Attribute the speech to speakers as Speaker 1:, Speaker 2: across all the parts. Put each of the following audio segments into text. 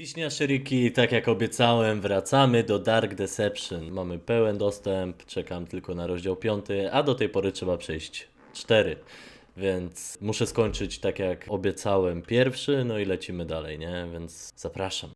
Speaker 1: Wiśnia Szyriki, tak jak obiecałem, wracamy do Dark Deception. Mamy pełen dostęp, czekam tylko na rozdział 5, a do tej pory trzeba przejść 4. Więc muszę skończyć tak jak obiecałem pierwszy, no i lecimy dalej, nie? Więc zapraszam.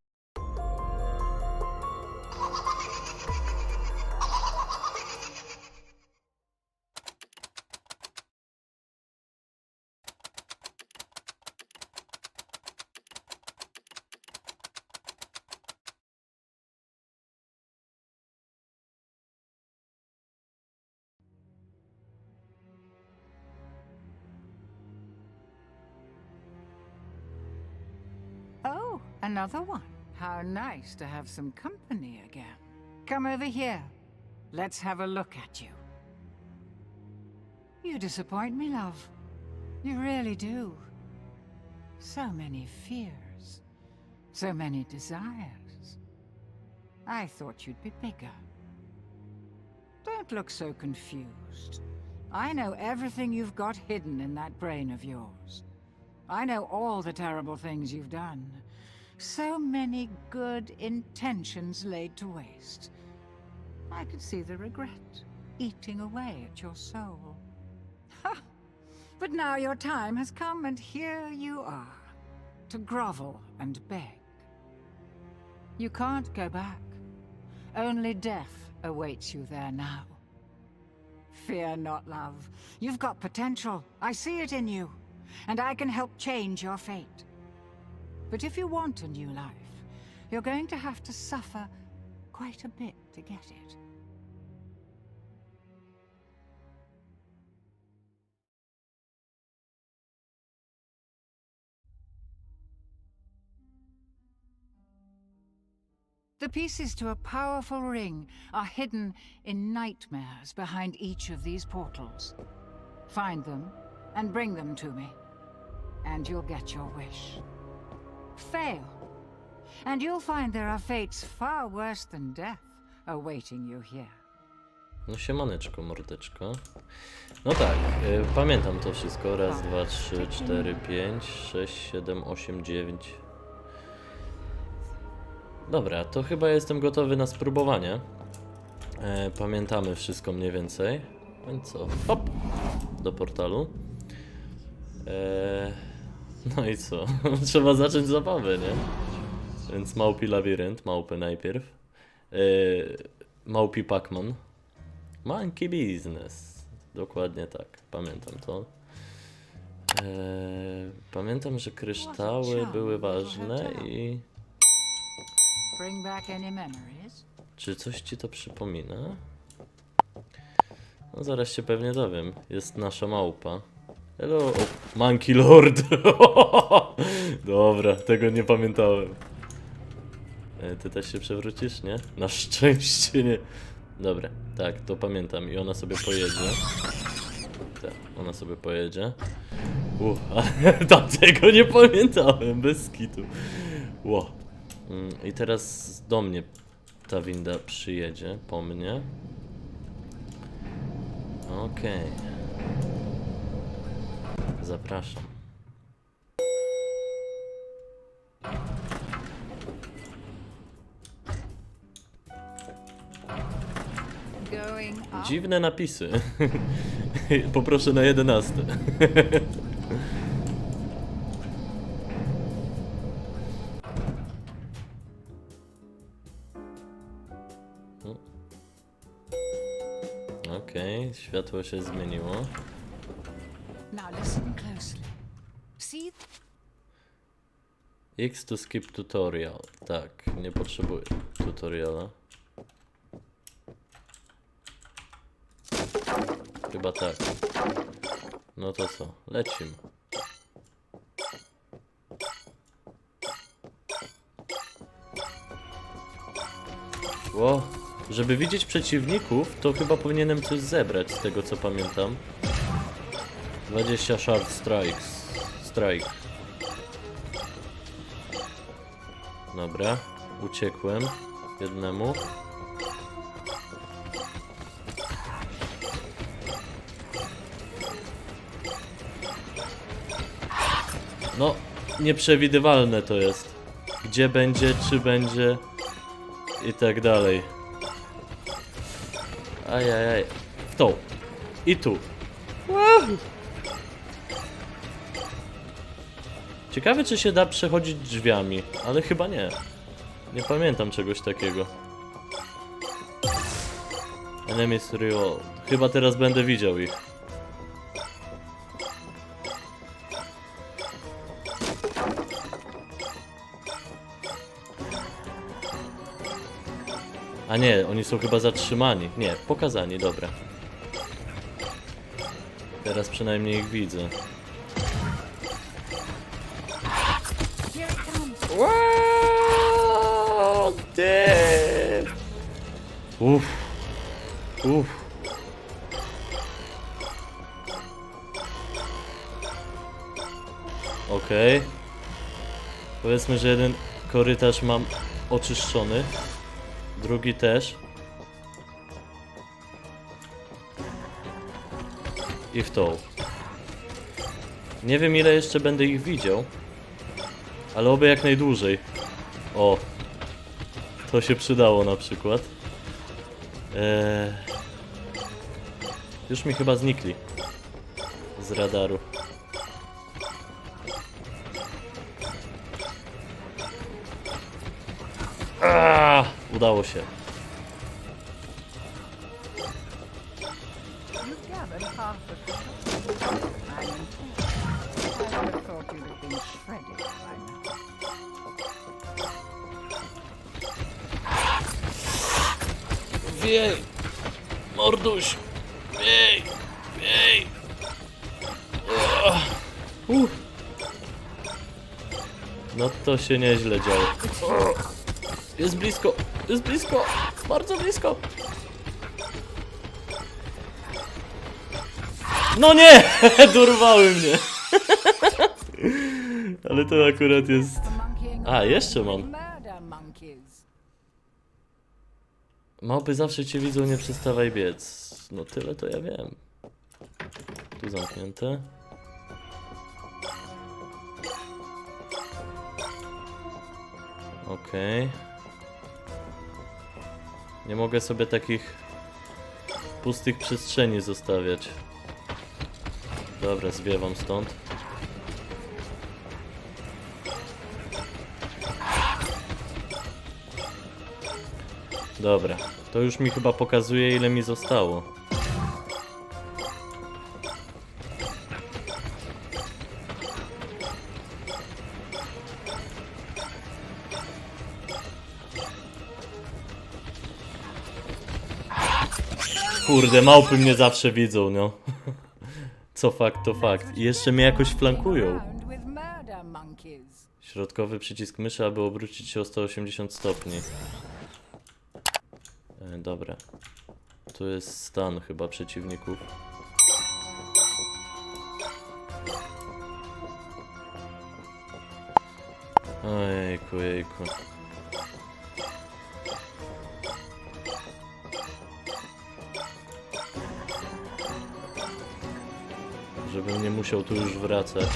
Speaker 2: Another one. How nice to have some company again. Come over here. Let's have a look at you. You disappoint me, love. You really do. So many fears. So many desires. I thought you'd be bigger. Don't look so confused. I know everything you've got hidden in that brain of yours. I know all the terrible things you've done. So many good intentions laid to waste. I could see the regret eating away at your soul. But now your time has come, and here you are, to grovel and beg. You can't go back. Only death awaits you there now. Fear not, love. You've got potential. I see it in you. And I can help change your fate. But if you want a new life, you're going to have to suffer quite a bit to get it. The pieces to a powerful ring are hidden in nightmares behind each of these portals. Find them and bring them to me, and you'll get your wish. Fail, and you'll find there are fates far worse than death awaiting you here.
Speaker 1: No siemaneczko, mordeczko. No tak, y, pamiętam to wszystko. Raz, dwa, trzy, cztery, pięć, sześć, siedem, osiem, dziewięć. Dobra, to chyba jestem gotowy na spróbowanie. E, pamiętamy wszystko mniej więcej. Więc co? Hop! Do portalu. E, no i co? Trzeba zacząć zabawę, nie? Więc małpi labirynt, małpy najpierw. E, małpi Pac-Man. Monkey Business. Dokładnie tak, pamiętam to. Eee, pamiętam, że kryształy były ważne i...
Speaker 2: Bring back any memories?
Speaker 1: Czy coś ci to przypomina? No zaraz się pewnie dowiem. Jest nasza małpa. Hello, o, Monkey Lord. Dobra, tego nie pamiętałem. E, ty też się przewrócisz, nie? Na szczęście nie. Dobra, tak, to pamiętam i ona sobie pojedzie. Tak, ona sobie pojedzie. Uff, tego nie pamiętałem, bez kitu. Ło. Mm, I teraz do mnie ta winda przyjedzie, po mnie. Okej. Zapraszam. Dziwne napisy. Poproszę na 11. O. Okej, światło się zmieniło. X to skip tutorial. Tak, nie potrzebuję tutoriala. Chyba tak. No to co? Lecimy. Ło, żeby widzieć przeciwników, to chyba powinienem coś zebrać z tego co pamiętam. 20 shard strikes. Strike. Dobra, uciekłem jednemu. No, nieprzewidywalne to jest. Gdzie będzie, czy będzie i tak dalej. Ajajaj. W tą. I tu. Wow. Ciekawe, czy się da przechodzić drzwiami, ale chyba nie. Nie pamiętam czegoś takiego. Enemies Real. Chyba teraz będę widział ich. A nie, oni są chyba zatrzymani. Nie, pokazani, dobra. Teraz przynajmniej ich widzę. Uff. Uff. Okej. Powiedzmy, że jeden korytarz mam oczyszczony. Drugi też. I w tą. Nie wiem ile jeszcze będę ich widział. Ale oby jak najdłużej. O. To się przydało na przykład. Eee, już mi chyba znikli. Z radaru. Udało się. Wiej! Morduś! Wiej! Wiej! No to się nieźle działo. O! Jest blisko! Jest blisko! Bardzo blisko! No nie! Dorwały mnie! Ale to akurat jest... A, jeszcze mam. Małpy zawsze cię widzą, nie przestawaj biec. No tyle to ja wiem. Tu zamknięte. Okej. Nie mogę sobie takich pustych przestrzeni zostawiać. Dobra, zwiewam stąd. Dobra, to już mi chyba pokazuje ile mi zostało. Kurde, małpy mnie zawsze widzą, no. Co fakt, to fakt. I jeszcze mnie jakoś flankują. Środkowy przycisk myszy, aby obrócić się o 180 stopni. E, dobra. Tu jest stan chyba przeciwników. Ojejku, jejku. Żebym nie musiał tu już wracać.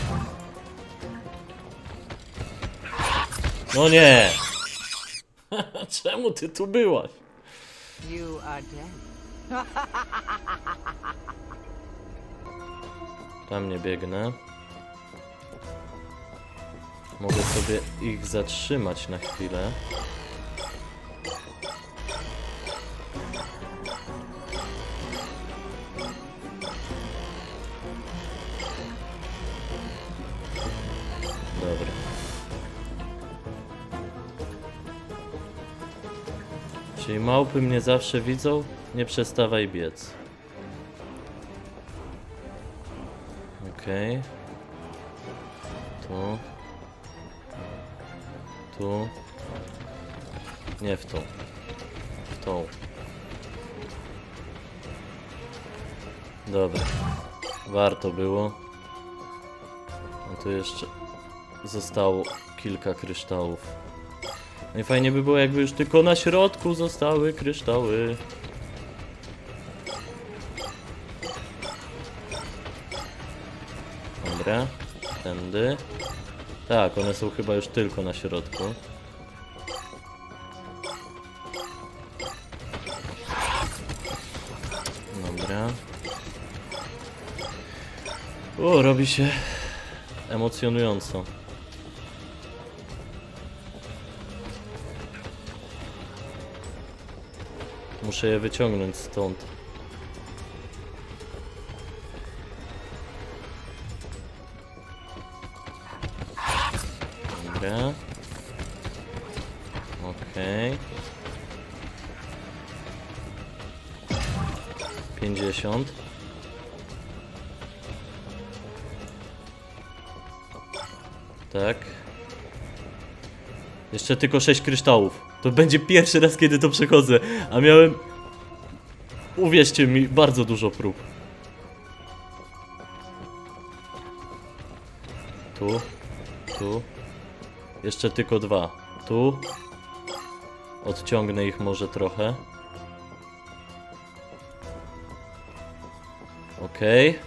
Speaker 1: No nie! Czemu ty tu byłaś?
Speaker 2: You are dead.
Speaker 1: Tam nie biegnę. Mogę sobie ich zatrzymać na chwilę. Czyli małpy mnie zawsze widzą? Nie przestawaj biec. Okej. Tu. Tu. Nie w tą. W tą. Dobra. Warto było. A tu jeszcze zostało kilka kryształów. No i fajnie by było, jakby już tylko na środku zostały kryształy. Dobra, tędy. Tak, one są chyba już tylko na środku. Dobra. O, robi się emocjonująco. Muszę je wyciągnąć stąd. Dobra. Okej. Pięćdziesiąt. Tak. Jeszcze tylko 6 kryształów. To będzie pierwszy raz, kiedy to przechodzę, a miałem... Uwierzcie mi, bardzo dużo prób. Tu. Tu. Jeszcze tylko dwa. Tu. Odciągnę ich może trochę. Okej.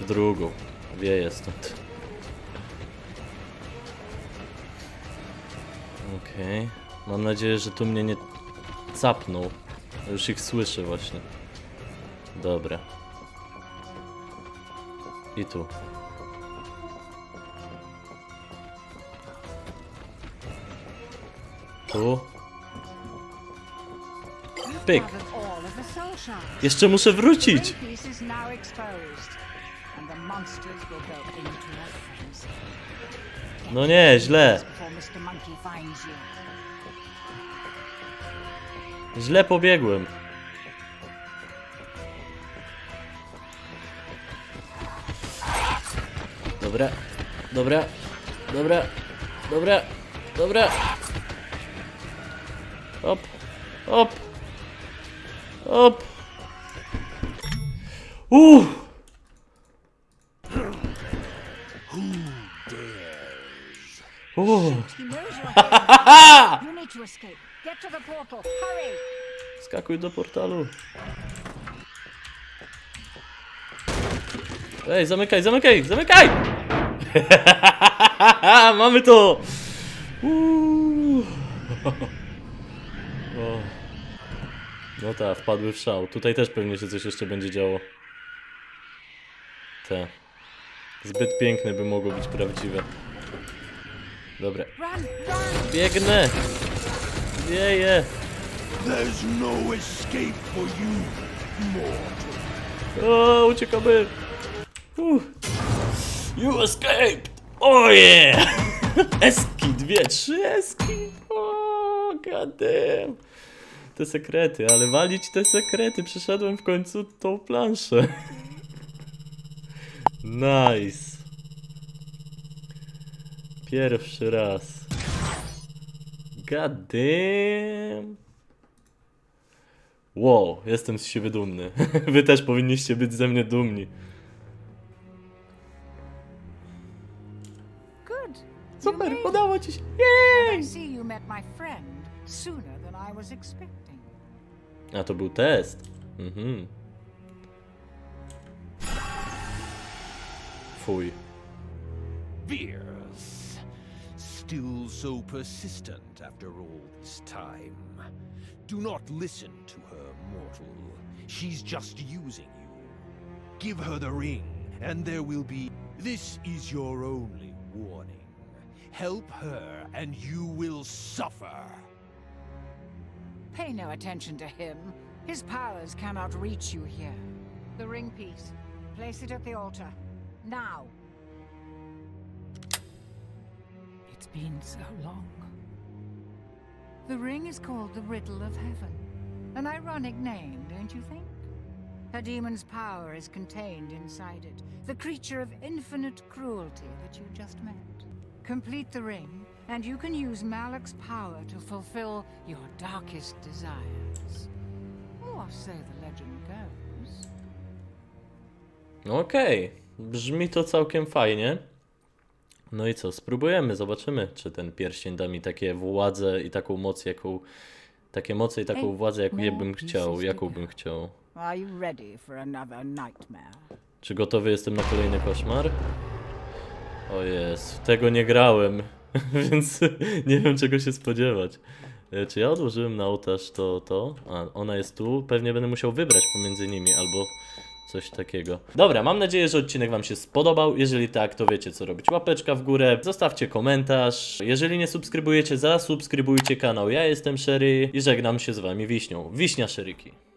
Speaker 1: W drugą. Wieje stąd. Okej. Mam nadzieję, że tu mnie nie capną. Już ich słyszę właśnie. Dobra. I tu. Tu. Pyk. Jeszcze muszę wrócić. No nie, źle. Źle pobiegłem. Dobra, dobra, dobra, dobra, dobra. Hop, hop, hop. Uuu. Skakuj do portalu. Ej, zamykaj, zamykaj, zamykaj! Mamy to! O. No tak, wpadły w szał. Tutaj też pewnie się coś jeszcze będzie działo. Te. Zbyt piękne by mogło być prawdziwe.
Speaker 2: Run!
Speaker 1: Biegnę! Wieję!
Speaker 3: There's no escape for you, mortal.
Speaker 1: O, uciekamy! Uh. You escaped! Oh yeah! Eski, dwie, trzy eski! O, goddamn! Te sekrety, ale walić te sekrety! Przeszedłem w końcu tą planszę. Nice! Pierwszy raz. God damn! Wow, jestem z siebie dumny. Wy też powinniście być ze mnie dumni.
Speaker 2: Good.
Speaker 1: Super,
Speaker 2: made
Speaker 1: udało ci się.
Speaker 2: I
Speaker 1: Jej!
Speaker 2: see you met my friend sooner than I was expecting.
Speaker 1: A to był test. Mhm. Fuj.
Speaker 3: Beers. Still so persistent after all this time. Do not listen to her, mortal. She's just using you. Give her the ring, and there will be. This is your only warning. Help her, and you will suffer.
Speaker 2: Pay no attention to him. His powers cannot reach you here. The ring piece. Place it at the altar. Now. It's been so long. The ring is called the Riddle of Heaven. An ironic name, don't you think? A demon's power is contained inside it, the creature of infinite cruelty that you just met. Complete the ring, and you can use Malak's power to fulfill your darkest desires. Or so the legend goes.
Speaker 1: Okej. Brzmi to całkiem fajnie. No i co, spróbujemy, zobaczymy, czy ten pierścień da mi takie władzę i taką moc, jaką... Takie moce i taką władzę, jaką
Speaker 2: more
Speaker 1: bym chciał, jaką bym chciał. Czy gotowy jestem na kolejny koszmar? O jest, tego nie grałem, więc nie wiem czego się spodziewać. E, Czy ja odłożyłem na ołtarz to, to? A, ona jest tu. Pewnie będę musiał wybrać pomiędzy nimi albo coś takiego. Dobra, mam nadzieję, że odcinek Wam się spodobał. Jeżeli tak, to wiecie co robić. Łapeczka w górę, zostawcie komentarz. Jeżeli nie subskrybujecie, zasubskrybujcie kanał. Ja jestem Sherry i żegnam się z Wami Wiśnią. Wiśnia Szeryki.